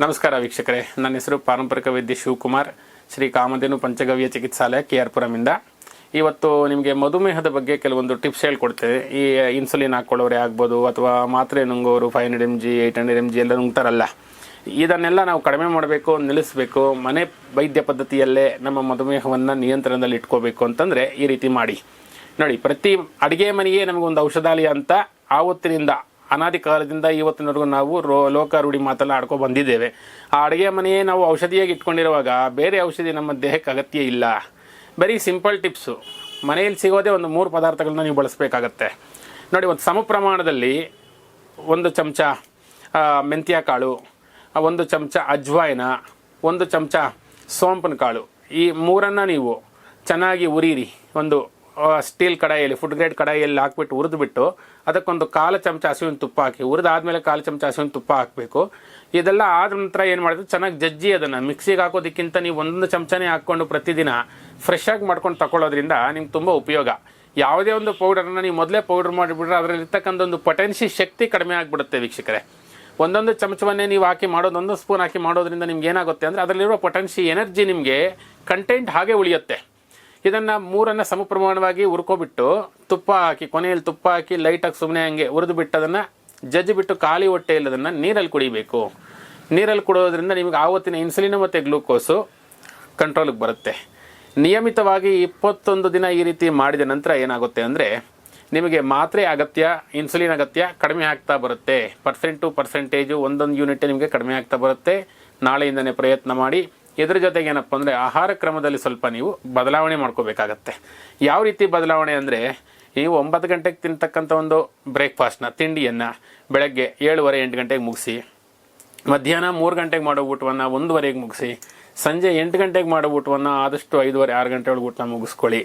ನಮಸ್ಕಾರ ವೀಕ್ಷಕರೇ. ನನ್ನ ಹೆಸರು ಪಾರಂಪರಿಕ ವೈದ್ಯ ಶಿವಕುಮಾರ್. ಶ್ರೀ ಕಾಮಧೇನು ಪಂಚಗವ್ಯ ಚಿಕಿತ್ಸಾಲಯ ಕೆ ಆರ್ ಪುರಮಿಂದ ಇವತ್ತು ನಿಮಗೆ ಮಧುಮೇಹದ ಬಗ್ಗೆ ಕೆಲವೊಂದು ಟಿಪ್ಸ್ ಹೇಳ್ಕೊಡ್ತೇವೆ. ಈ, ಇನ್ಸುಲಿನ್ ಹಾಕ್ಕೊಳ್ಳೋರೇ ಆಗ್ಬೋದು ಅಥವಾ ಮಾತ್ರೆ ನುಂಗೋರು five hundred M G eight hundred M G ಎಲ್ಲ ನುಂಗ್ತಾರಲ್ಲ. ಇದನ್ನೆಲ್ಲ ನಾವು ಕಡಿಮೆ ಮಾಡಬೇಕು, ನಿಲ್ಲಿಸಬೇಕು, ಮನೆ ವೈದ್ಯ ಪದ್ಧತಿಯಲ್ಲೇ ನಮ್ಮ ಮಧುಮೇಹವನ್ನು ನಿಯಂತ್ರಣದಲ್ಲಿ ಇಟ್ಕೋಬೇಕು ಅಂತಂದರೆ ಈ ರೀತಿ ಮಾಡಿ. ನೋಡಿ, ಪ್ರತಿ ಅಡುಗೆ ಮನೆಗೆ ನಮಗೊಂದು ಔಷಧಾಲಯ ಅಂತ ಆವತ್ತಿನಿಂದ ಅನಾದಿ ಕಾಲದಿಂದ ಇವತ್ತಿನವರೆಗೂ ನಾವು ರೋ, ಲೋಕ ರೂಢಿ ಮಾತೆಲ್ಲ ಆಡ್ಕೊ ಬಂದಿದ್ದೇವೆ. ಆ ಅಡುಗೆ ಮನೆಯೇ ನಾವು ಔಷಧಿಯಾಗಿ ಇಟ್ಕೊಂಡಿರುವಾಗ ಬೇರೆ ಔಷಧಿ ನಮ್ಮ ದೇಹಕ್ಕೆ ಅಗತ್ಯ ಇಲ್ಲ. ಬರೀ ಸಿಂಪಲ್ ಟಿಪ್ಸು. ಮನೆಯಲ್ಲಿ ಸಿಗೋದೇ ಒಂದು ಮೂರು ಪದಾರ್ಥಗಳನ್ನ ನೀವು ಬಳಸಬೇಕಾಗತ್ತೆ. ನೋಡಿ, ಒಂದು ಸಮ ಪ್ರಮಾಣದಲ್ಲಿ ಒಂದು ಚಮಚ ಮೆಂತ್ಯ ಕಾಳು ಒಂದು ಚಮಚ ಅಜ್ವಾಯಿನ, ಒಂದು ಚಮಚ ಸೋಂಪನ ಕಾಳು. ಈ ಮೂರನ್ನು ನೀವು ಚೆನ್ನಾಗಿ ಉರಿಯಿರಿ. ಒಂದು ಸ್ಟೀಲ್ ಕಡಾಯಿಯಲ್ಲಿ ಫುಡ್ ಗ್ರೇಡ್ ಕಡಾಯಿಯಲ್ಲಿ ಹಾಕ್ಬಿಟ್ಟು ಹುರಿದ್ಬಿಟ್ಟು ಅದಕ್ಕೊಂದು ಕಾಲು ಚಮಚ ಹಸುವಿನ ತುಪ್ಪ ಹಾಕಿ, ಹುರಿದಾದ್ಮೇಲೆ ಕಾಲು ಚಮಚ ಹಸಿವಿನ ತುಪ್ಪ ಹಾಕಬೇಕು. ಇದೆಲ್ಲ ಆದ ನಂತರ ಏನು ಮಾಡಿದ್ರೆ, ಚೆನ್ನಾಗಿ ಜಜ್ಜಿ ಅದನ್ನು. ಮಿಕ್ಸಿಗೆ ಹಾಕೋದಕ್ಕಿಂತ ನೀವು ಒಂದೊಂದು ಚಮಚನೇ ಹಾಕ್ಕೊಂಡು ಪ್ರತಿದಿನ ಫ್ರೆಶ್ ಆಗಿ ಮಾಡ್ಕೊಂಡು ತಗೊಳ್ಳೋದ್ರಿಂದ ನಿಮ್ಗೆ ತುಂಬ ಉಪಯೋಗ. ಯಾವುದೇ ಒಂದು ಪೌಡರನ್ನು ನೀವು ಮೊದಲೇ ಪೌಡರ್ ಮಾಡಿಬಿಟ್ರೆ ಅದರಲ್ಲಿರ್ತಕ್ಕಂಥ ಒಂದು ಪೊಟೆನ್ಷಿಯಲ್ ಶಕ್ತಿ ಕಡಿಮೆ ಆಗಿಬಿಡುತ್ತೆ ವೀಕ್ಷಕರೇ. ಒಂದೊಂದು ಚಮಚವನ್ನೇ ನೀವು ಹಾಕಿ ಮಾಡೋದು ಒಂದು ಸ್ಪೂನ್ ಹಾಕಿ ಮಾಡೋದ್ರಿಂದ ನಿಮ್ಗೆ ಏನಾಗುತ್ತೆ ಅಂದರೆ ಅದರಲ್ಲಿರೋ ಪೊಟೆನ್ಷಿಯಲ್ ಎನರ್ಜಿ ನಿಮಗೆ ಕಂಟೆಂಟ್ ಹಾಗೆ ಉಳಿಯುತ್ತೆ. ಇದನ್ನು ಮೂರನ್ನು ಸಮ ಪ್ರಮಾಣವಾಗಿ ಹುರ್ಕೊಬಿಟ್ಟು ತುಪ್ಪ ಹಾಕಿ, ಕೊನೆಯಲ್ಲಿ ತುಪ್ಪ ಹಾಕಿ ಲೈಟಾಗಿ ಸುಮ್ಮನೆ ಹಂಗೆ ಹುರಿದು ಬಿಟ್ಟು ಅದನ್ನ ಜಜ್ಜಿ ಬಿಟ್ಟು ಖಾಲಿ ಹೊಟ್ಟೆಯಲ್ಲಿ ಅದನ್ನು ನೀರಲ್ಲಿ ಕುಡಿಬೇಕು. ನೀರಲ್ಲಿ ಕುಡೋದ್ರಿಂದ ನಿಮಗೆ ಆವತ್ತಿನ ಇನ್ಸುಲಿನ್ ಮತ್ತು ಗ್ಲೂಕೋಸು ಕಂಟ್ರೋಲಿಗೆ ಬರುತ್ತೆ. ನಿಯಮಿತವಾಗಿ ಇಪ್ಪತ್ತೊಂದು ದಿನ ಈ ರೀತಿ ಮಾಡಿದ ನಂತರ ಏನಾಗುತ್ತೆ ಅಂದರೆ ನಿಮಗೆ ಮಾತ್ರೆ ಅಗತ್ಯ ಇನ್ಸುಲಿನ್ ಅಗತ್ಯ ಕಡಿಮೆ ಆಗ್ತಾ ಬರುತ್ತೆ. ಪರ್ಸೆಂಟ್ ಪರ್ಸೆಂಟೇಜು ಒಂದೊಂದು ಯೂನಿಟ್ ನಿಮಗೆ ಕಡಿಮೆ ಆಗ್ತಾ ಬರುತ್ತೆ. ನಾಳೆಯಿಂದನೇ ಪ್ರಯತ್ನ ಮಾಡಿ ಇದ್ರ ಜೊತೆಗೆ ಏನಪ್ಪ ಅಂದರೆ ಆಹಾರ ಕ್ರಮದಲ್ಲಿ ಸ್ವಲ್ಪ ನೀವು ಬದಲಾವಣೆ ಮಾಡ್ಕೋಬೇಕಾಗತ್ತೆ. ಯಾವ ರೀತಿ ಬದಲಾವಣೆ ಅಂದರೆ ಈ ಒಂಬತ್ತು ಗಂಟೆಗೆ ತಿಂತಕ್ಕಂಥ ಒಂದು ಬ್ರೇಕ್ಫಾಸ್ಟ್ನ, ತಿಂಡಿಯನ್ನು ಬೆಳಗ್ಗೆ ಏಳುವರೆ ಎಂಟು ಗಂಟೆಗೆ ಮುಗಿಸಿ, ಮಧ್ಯಾಹ್ನ ಮೂರು ಗಂಟೆಗೆ ಮಾಡೋ ಊಟವನ್ನು ಒಂದೂವರೆಗೆ ಮುಗಿಸಿ ಸಂಜೆ ಎಂಟು ಗಂಟೆಗೆ ಮಾಡೋ ಊಟವನ್ನು ಆದಷ್ಟು ಐದುವರೆ, ಆರು ಗಂಟೆ ಒಳಗೆ ಊಟ ಮುಗಿಸ್ಕೊಳ್ಳಿ.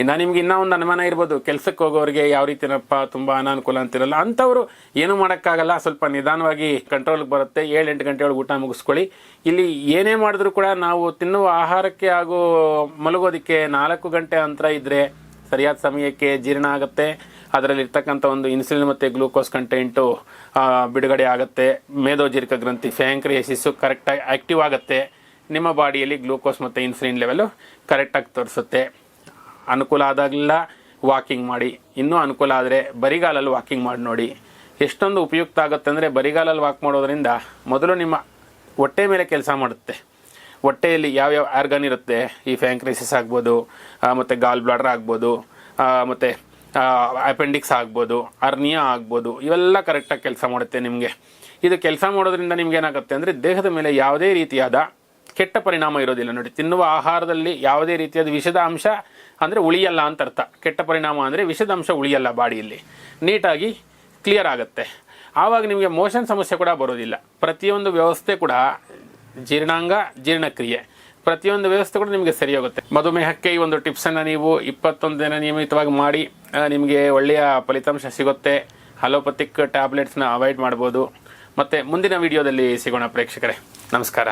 ಇನ್ನು ನಿಮ್ಗೆ ಇನ್ನೂ ಒಂದು ಅನುಮಾನ ಇರ್ಬೋದು, ಕೆಲಸಕ್ಕೆ ಹೋಗೋರಿಗೆ ಯಾವ ರೀತಿನಪ್ಪ ತುಂಬ ಅನಾನುಕೂಲ ಅಂತಿರಲ್ಲ, ಅಂಥವ್ರು ಏನೂ ಮಾಡೋಕ್ಕಾಗಲ್ಲ, ಸ್ವಲ್ಪ ನಿಧಾನವಾಗಿ ಕಂಟ್ರೋಲ್ಗೆ ಬರುತ್ತೆ, ಏಳು, ಎಂಟು ಗಂಟೆ ಒಳಗೆ ಊಟ ಮುಗಿಸ್ಕೊಳ್ಳಿ. ಇಲ್ಲಿ ಏನೇ ಮಾಡಿದ್ರು ಕೂಡ ನಾವು ತಿನ್ನುವ ಆಹಾರಕ್ಕೆ ಹಾಗೂ ಮಲಗೋದಕ್ಕೆ ನಾಲ್ಕು ಗಂಟೆ ಅಂತರ ಇದ್ದರೆ ಸರಿಯಾದ ಸಮಯಕ್ಕೆ ಜೀರ್ಣ ಆಗುತ್ತೆ. ಅದರಲ್ಲಿ ಇರ್ತಕ್ಕಂಥ ಒಂದು ಇನ್ಸುಲಿನ್ ಮತ್ತು ಗ್ಲೂಕೋಸ್ ಕಂಟೆಂಟು ಬಿಡುಗಡೆ ಆಗುತ್ತೆ. ಮೇಧೋಜೀರ್ಕ ಗ್ರಂಥಿ ಫ್ಯಾಂಕ್ರಿಯಸಿಸ್ಸು ಕರೆಕ್ಟಾಗಿ ಆ್ಯಕ್ಟಿವ್ ಆಗುತ್ತೆ. ನಿಮ್ಮ ಬಾಡಿಯಲ್ಲಿ ಗ್ಲೂಕೋಸ್ ಮತ್ತು ಇನ್ಸುಲಿನ್ ಲೆವೆಲು ಕರೆಕ್ಟಾಗಿ ತೋರಿಸುತ್ತೆ. ಅನುಕೂಲ ಆದಾಗಲೆಲ್ಲ ವಾಕಿಂಗ್ ಮಾಡಿ. ಇನ್ನೂ ಅನುಕೂಲ ಆದರೆ ಬರಿಗಾಲಲ್ಲಿ ವಾಕಿಂಗ್ ಮಾಡಿ ನೋಡಿ. ಎಷ್ಟೊಂದು ಉಪಯುಕ್ತ ಆಗುತ್ತೆ ಅಂದರೆ ಬರಿಗಾಲಲ್ಲಿ ವಾಕ್ ಮಾಡೋದ್ರಿಂದ ಮೊದಲು ನಿಮ್ಮ ಹೊಟ್ಟೆ ಮೇಲೆ ಕೆಲಸ ಮಾಡುತ್ತೆ. ಹೊಟ್ಟೆಯಲ್ಲಿ ಯಾವ್ಯಾವ ಆರ್ಗನ್ ಇರುತ್ತೆ? ಈ ಫ್ಯಾಂಕ್ರೈಸಿಸ್ ಆಗ್ಬೋದು ಮತ್ತು ಗಾಲ್ ಬ್ಲಾಡರ್ ಆಗ್ಬೋದು ಮತ್ತು ಅಪೆಂಡಿಕ್ಸ್ ಆಗ್ಬೋದು ಅರ್ನಿಯಾ ಆಗ್ಬೋದು, ಇವೆಲ್ಲ ಕರೆಕ್ಟಾಗಿ ಕೆಲಸ ಮಾಡುತ್ತೆ ನಿಮಗೆ. ಇದು ಕೆಲಸ ಮಾಡೋದ್ರಿಂದ ನಿಮ್ಗೆ ಏನಾಗುತ್ತೆ ಅಂದರೆ ದೇಹದ ಮೇಲೆ ಯಾವುದೇ ರೀತಿಯಾದ ಕೆಟ್ಟ ಪರಿಣಾಮ ಇರೋದಿಲ್ಲ ನೋಡಿ. ತಿನ್ನುವ ಆಹಾರದಲ್ಲಿ ಯಾವುದೇ ರೀತಿಯಾದ ವಿಷದ ಅಂಶ ಅಂದರೆ ಉಳಿಯಲ್ಲ ಅಂತ ಅರ್ಥ. ಕೆಟ್ಟ ಪರಿಣಾಮ ಅಂದರೆ ವಿಷದ ಅಂಶ ಉಳಿಯಲ್ಲ ಬಾಡಿಯಲ್ಲಿ. ನೀಟಾಗಿ ಕ್ಲಿಯರ್ ಆಗುತ್ತೆ. ಆವಾಗ ನಿಮಗೆ ಮೋಷನ್ ಸಮಸ್ಯೆ ಕೂಡ ಬರೋದಿಲ್ಲ. ಪ್ರತಿಯೊಂದು ವ್ಯವಸ್ಥೆ ಕೂಡ ಜೀರ್ಣಾಂಗ, ಜೀರ್ಣಕ್ರಿಯೆ. ಪ್ರತಿಯೊಂದು ವ್ಯವಸ್ಥೆ ಕೂಡ ನಿಮಗೆ ಸರಿ ಹೋಗುತ್ತೆ. ಮಧುಮೇಹಕ್ಕೆ ಈ ಒಂದು ಟಿಪ್ಸನ್ನು ನೀವು ಇಪ್ಪತ್ತೊಂದು ದಿನ ನಿಯಮಿತವಾಗಿ ಮಾಡಿ ನಿಮಗೆ ಒಳ್ಳೆಯ ಫಲಿತಾಂಶ ಸಿಗುತ್ತೆ. ಅಲೋಪತಿಕ್ ಟ್ಯಾಬ್ಲೆಟ್ಸ್ನ ಅವಾಯ್ಡ್ ಮಾಡ್ಬೋದು. ಮತ್ತು ಮುಂದಿನ ವಿಡಿಯೋದಲ್ಲಿ ಸಿಗೋಣ ಪ್ರೇಕ್ಷಕರೇ. ನಮಸ್ಕಾರ.